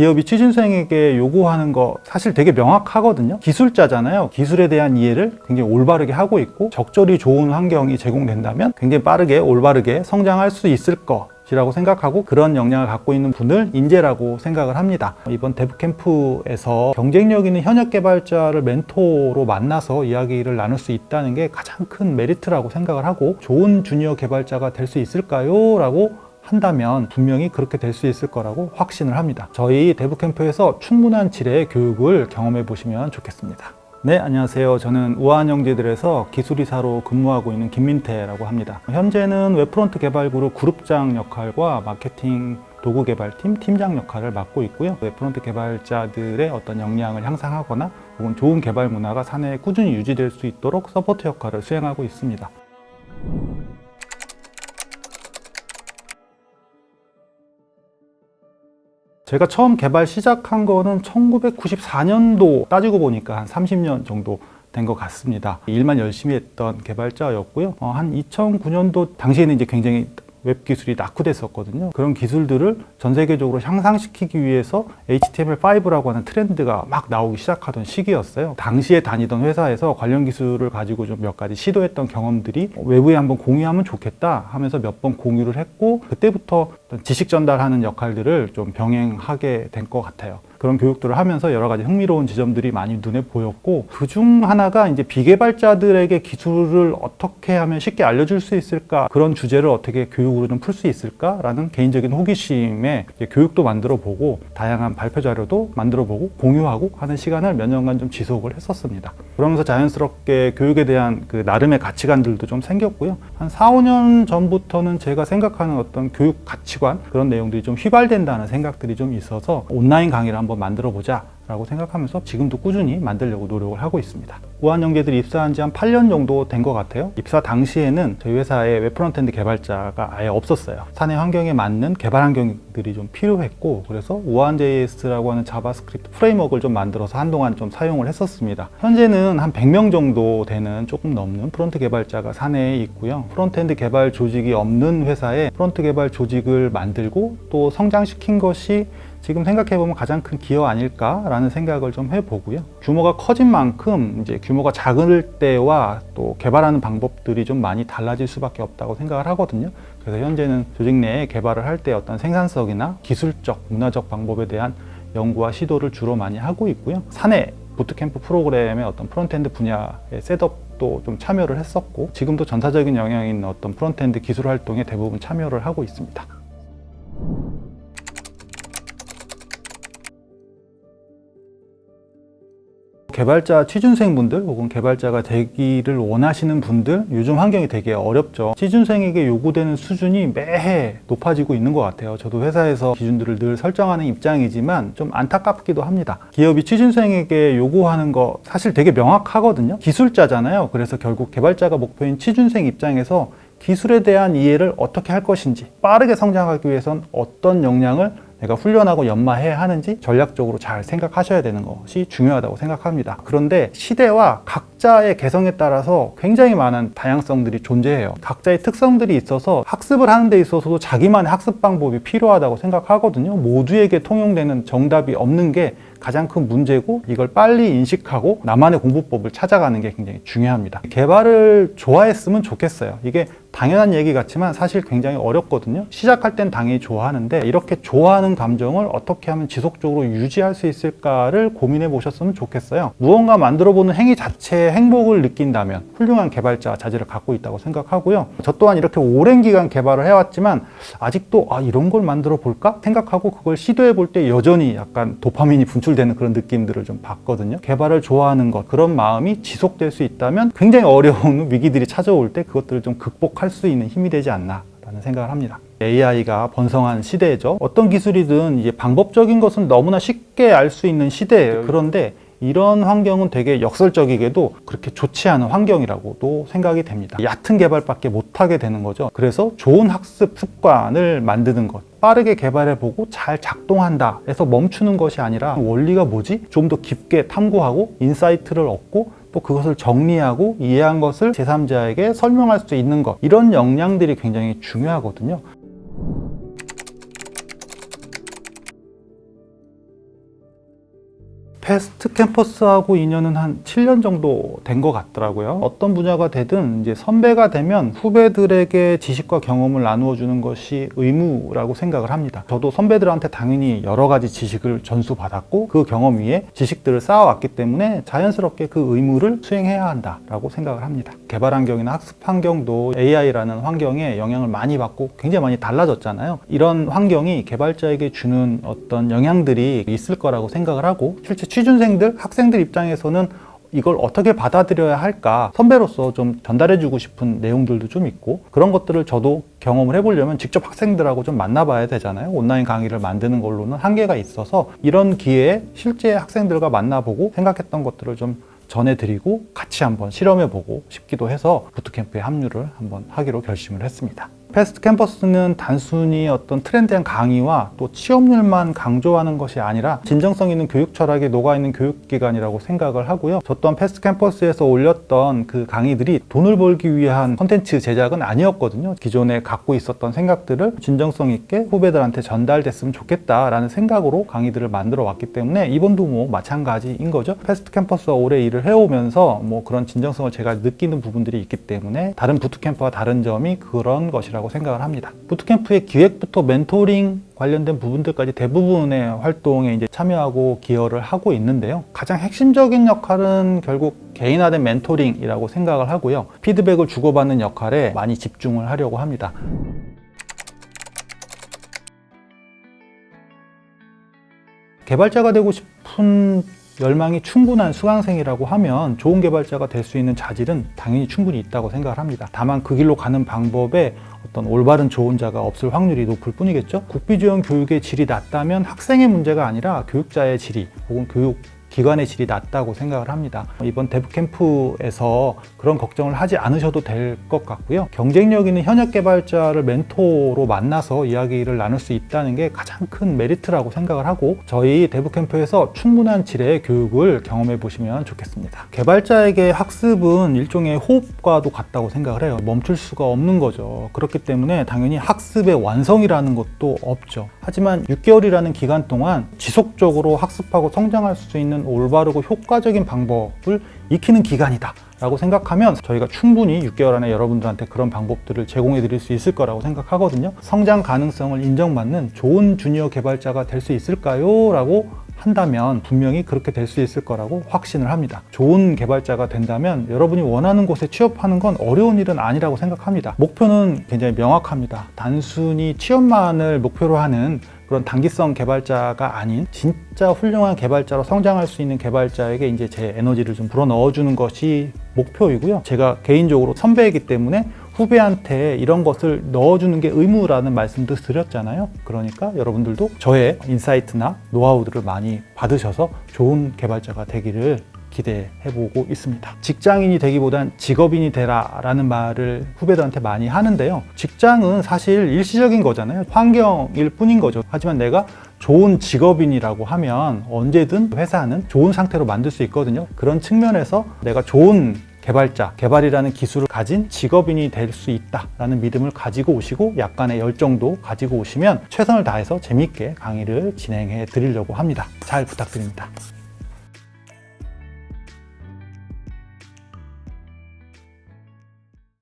기업이 취준생에게 요구하는 거 사실 되게 명확하거든요. 기술자잖아요. 기술에 대한 이해를 굉장히 올바르게 하고 있고 적절히 좋은 환경이 제공된다면 굉장히 빠르게 올바르게 성장할 수 있을 거. 이라고 생각하고 그런 역량을 갖고 있는 분을 인재라고 생각을 합니다. 이번 데브 캠프에서 경쟁력 있는 현역 개발자를 멘토로 만나서 이야기를 나눌 수 있다는 게 가장 큰 메리트라고 생각을 하고 좋은 주니어 개발자가 될 수 있을까요? 라고 한다면 분명히 그렇게 될 수 있을 거라고 확신을 합니다. 저희 데브 캠프에서 충분한 질의 교육을 경험해 보시면 좋겠습니다. 네, 안녕하세요. 저는 우한영재들에서 기술이사로 근무하고 있는 김민태라고 합니다. 현재는 웹프론트 개발 그룹 그룹장 역할과 마케팅 도구 개발팀 팀장 역할을 맡고 있고요. 웹프론트 개발자들의 어떤 역량을 향상하거나 혹은 좋은 개발 문화가 사내에 꾸준히 유지될 수 있도록 서포트 역할을 수행하고 있습니다. 제가 처음 개발 시작한 거는 1994년도 따지고 보니까 한 30년 정도 된 것 같습니다. 일만 열심히 했던 개발자였고요. 어, 한 2009년도 당시에는 이제 굉장히 웹 기술이 낙후됐었거든요. 그런 기술들을 전 세계적으로 향상시키기 위해서 HTML5라고 하는 트렌드가 막 나오기 시작하던 시기였어요. 당시에 다니던 회사에서 관련 기술을 가지고 좀 몇 가지 시도했던 경험들이 외부에 한번 공유하면 좋겠다 하면서 몇 번 공유를 했고 그때부터 지식 전달하는 역할들을 좀 병행하게 된 것 같아요. 그런 교육들을 하면서 여러 가지 흥미로운 지점들이 많이 눈에 보였고 그중 하나가 이제 비개발자들에게 기술을 어떻게 하면 쉽게 알려줄 수 있을까 그런 주제를 어떻게 교육으로 좀 풀 수 있을까라는 개인적인 호기심에 교육도 만들어 보고 다양한 발표 자료도 만들어 보고 공유하고 하는 시간을 몇 년간 좀 지속을 했었습니다. 그러면서 자연스럽게 교육에 대한 그 나름의 가치관들도 좀 생겼고요. 한 4, 5년 전부터는 제가 생각하는 어떤 교육 가치관 그런 내용들이 좀 휘발된다는 생각들이 좀 있어서 온라인 강의를 한번 만들어 보자. 라고 생각하면서 지금도 꾸준히 만들려고 노력을 하고 있습니다. 우한영재들이 입사한 지 한 8년 정도 된 것 같아요. 입사 당시에는 저희 회사에 웹 프론트엔드 개발자가 아예 없었어요. 사내 환경에 맞는 개발 환경들이 좀 필요했고 그래서 우한.js라고 하는 자바스크립트 프레임워크를 좀 만들어서 한동안 좀 사용을 했었습니다. 현재는 한 100명 정도 되는 조금 넘는 프론트 개발자가 사내에 있고요. 프론트엔드 개발 조직이 없는 회사에 프론트 개발 조직을 만들고 또 성장시킨 것이 지금 생각해보면 가장 큰 기여 아닐까라는 생각을 좀 해보고요. 규모가 커진 만큼 이제 규모가 작을 때와 또 개발하는 방법들이 좀 많이 달라질 수밖에 없다고 생각을 하거든요. 그래서 현재는 조직 내에 개발을 할 때 어떤 생산성이나 기술적, 문화적 방법에 대한 연구와 시도를 주로 많이 하고 있고요. 사내 부트캠프 프로그램의 어떤 프론트엔드 분야의 셋업도 좀 참여를 했었고 지금도 전사적인 있는 어떤 프론트엔드 기술 활동에 대부분 참여를 하고 있습니다. 개발자 취준생분들 혹은 개발자가 되기를 원하시는 분들 요즘 환경이 되게 어렵죠. 취준생에게 요구되는 수준이 매해 높아지고 있는 것 같아요. 저도 회사에서 기준들을 늘 설정하는 입장이지만 좀 안타깝기도 합니다. 기업이 취준생에게 요구하는 거 사실 되게 명확하거든요. 기술자잖아요. 그래서 결국 개발자가 목표인 취준생 입장에서 기술에 대한 이해를 어떻게 할 것인지 빠르게 성장하기 위해선 어떤 역량을 내가 훈련하고 연마해야 하는지 전략적으로 잘 생각하셔야 되는 것이 중요하다고 생각합니다. 그런데 시대와 각자의 개성에 따라서 굉장히 많은 다양성들이 존재해요. 각자의 특성들이 있어서 학습을 하는 데 있어서도 자기만의 학습 방법이 필요하다고 생각하거든요. 모두에게 통용되는 정답이 없는 게 가장 큰 문제고 이걸 빨리 인식하고 나만의 공부법을 찾아가는 게 굉장히 중요합니다. 개발을 좋아했으면 좋겠어요. 이게 당연한 얘기 같지만 사실 굉장히 어렵거든요. 시작할 땐 당연히 좋아하는데 이렇게 좋아하는 감정을 어떻게 하면 지속적으로 유지할 수 있을까를 고민해 보셨으면 좋겠어요. 무언가 만들어 보는 행위 자체에 행복을 느낀다면 훌륭한 개발자 자질을 갖고 있다고 생각하고요. 저 또한 이렇게 오랜 기간 개발을 해왔지만 아직도 아 이런 걸 만들어 볼까 생각하고 그걸 시도해 볼 때 여전히 약간 도파민이 분출되는 그런 느낌들을 좀 받거든요. 개발을 좋아하는 것 그런 마음이 지속될 수 있다면 굉장히 어려운 위기들이 찾아올 때 그것들을 좀 극복할 수 있는 힘이 되지 않나. 라는 생각을 합니다. AI가 번성한 시대죠. 어떤 기술이든 이제 방법적인 것은 너무나 쉽게 알 수 있는 시대예요. 그런데 이런 환경은 되게 역설적이게도 그렇게 좋지 않은 환경이라고도 생각이 됩니다. 얕은 개발밖에 못하게 되는 거죠. 그래서 좋은 학습 습관을 만드는 것. 빠르게 개발해보고 잘 작동한다 해서 멈추는 것이 아니라 원리가 뭐지? 좀 더 깊게 탐구하고 인사이트를 얻고 또 그것을 정리하고 이해한 것을 제3자에게 설명할 수 있는 것. 이런 역량들이 굉장히 중요하거든요. 패스트 캠퍼스하고 인연은 한 7년 정도 된 것 같더라고요. 어떤 분야가 되든 이제 선배가 되면 후배들에게 지식과 경험을 나누어 주는 것이 의무라고 생각을 합니다. 저도 선배들한테 당연히 여러 가지 지식을 전수받았고 그 경험 위에 지식들을 쌓아왔기 때문에 자연스럽게 그 의무를 수행해야 한다라고 생각을 합니다. 개발 환경이나 학습 환경도 AI라는 환경에 영향을 많이 받고 굉장히 많이 달라졌잖아요. 이런 환경이 개발자에게 주는 어떤 영향들이 있을 거라고 생각을 하고 실제 취 준생들, 학생들 입장에서는 이걸 어떻게 받아들여야 할까 선배로서 좀 전달해주고 싶은 내용들도 좀 있고 그런 것들을 저도 경험을 해보려면 직접 학생들하고 좀 만나봐야 되잖아요 온라인 강의를 만드는 걸로는 한계가 있어서 이런 기회에 실제 학생들과 만나보고 생각했던 것들을 좀 전해드리고 같이 한번 실험해보고 싶기도 해서 부트캠프에 합류를 한번 하기로 결심을 했습니다. 패스트 캠퍼스는 단순히 어떤 트렌디한 강의와 또 취업률만 강조하는 것이 아니라 진정성 있는 교육 철학이 녹아있는 교육기관이라고 생각을 하고요. 저 또한 패스트 캠퍼스에서 올렸던 그 강의들이 돈을 벌기 위한 컨텐츠 제작은 아니었거든요. 기존에 갖고 있었던 생각들을 진정성 있게 후배들한테 전달됐으면 좋겠다라는 생각으로 강의들을 만들어 왔기 때문에 이번도 뭐 마찬가지인 거죠. 패스트 캠퍼스와 오래 일을 해오면서 뭐 그런 진정성을 제가 느끼는 부분들이 있기 때문에 다른 부트캠프와 다른 점이 그런 것이라고 생각을 합니다. 부트캠프의 기획부터 멘토링 관련된 부분들까지 대부분의 활동에 이제 참여하고 기여를 하고 있는데요. 가장 핵심적인 역할은 결국 개인화된 멘토링이라고 생각을 하고요. 피드백을 주고받는 역할에 많이 집중을 하려고 합니다. 개발자가 되고 싶은 열망이 충분한 수강생이라고 하면 좋은 개발자가 될 수 있는 자질은 당연히 충분히 있다고 생각을 합니다. 다만 그 길로 가는 방법에 어떤 올바른 조언자가 없을 확률이 높을 뿐이겠죠. 국비지원 교육의 질이 낮다면 학생의 문제가 아니라 교육자의 질이 혹은 교육 기관의 질이 낮다고 생각을 합니다. 이번 데브 캠프에서 그런 걱정을 하지 않으셔도 될 것 같고요. 경쟁력 있는 현역 개발자를 멘토로 만나서 이야기를 나눌 수 있다는 게 가장 큰 메리트라고 생각을 하고 저희 데브 캠프에서 충분한 질의 교육을 경험해 보시면 좋겠습니다. 개발자에게 학습은 일종의 호흡과도 같다고 생각을 해요. 멈출 수가 없는 거죠. 그렇기 때문에 당연히 학습의 완성이라는 것도 없죠. 하지만 6개월이라는 기간 동안 지속적으로 학습하고 성장할 수 있는 올바르고 효과적인 방법을 익히는 기간이다. 라고 생각하면 저희가 충분히 6개월 안에 여러분들한테 그런 방법들을 제공해 드릴 수 있을 거라고 생각하거든요. 성장 가능성을 인정받는 좋은 주니어 개발자가 될 수 있을까요? 라고 한다면 분명히 그렇게 될 수 있을 거라고 확신을 합니다. 좋은 개발자가 된다면 여러분이 원하는 곳에 취업하는 건 어려운 일은 아니라고 생각합니다. 목표는 굉장히 명확합니다. 단순히 취업만을 목표로 하는 그런 단기성 개발자가 아닌 진짜 훌륭한 개발자로 성장할 수 있는 개발자에게 이제 제 에너지를 좀 불어 넣어 주는 것이 목표이고요. 제가 개인적으로 선배이기 때문에 후배한테 이런 것을 넣어주는 게 의무라는 말씀도 드렸잖아요. 그러니까 여러분들도 저의 인사이트나 노하우들을 많이 받으셔서 좋은 개발자가 되기를 기대해보고 있습니다. 직장인이 되기보단 직업인이 되라 라는 말을 후배들한테 많이 하는데요. 직장은 사실 일시적인 거잖아요. 환경일 뿐인 거죠. 하지만 내가 좋은 직업인이라고 하면 언제든 회사는 좋은 상태로 만들 수 있거든요. 그런 측면에서 내가 좋은 개발자, 개발이라는 기술을 가진 직업인이 될 수 있다라는 믿음을 가지고 오시고 약간의 열정도 가지고 오시면 최선을 다해서 재미있게 강의를 진행해 드리려고 합니다. 잘 부탁드립니다.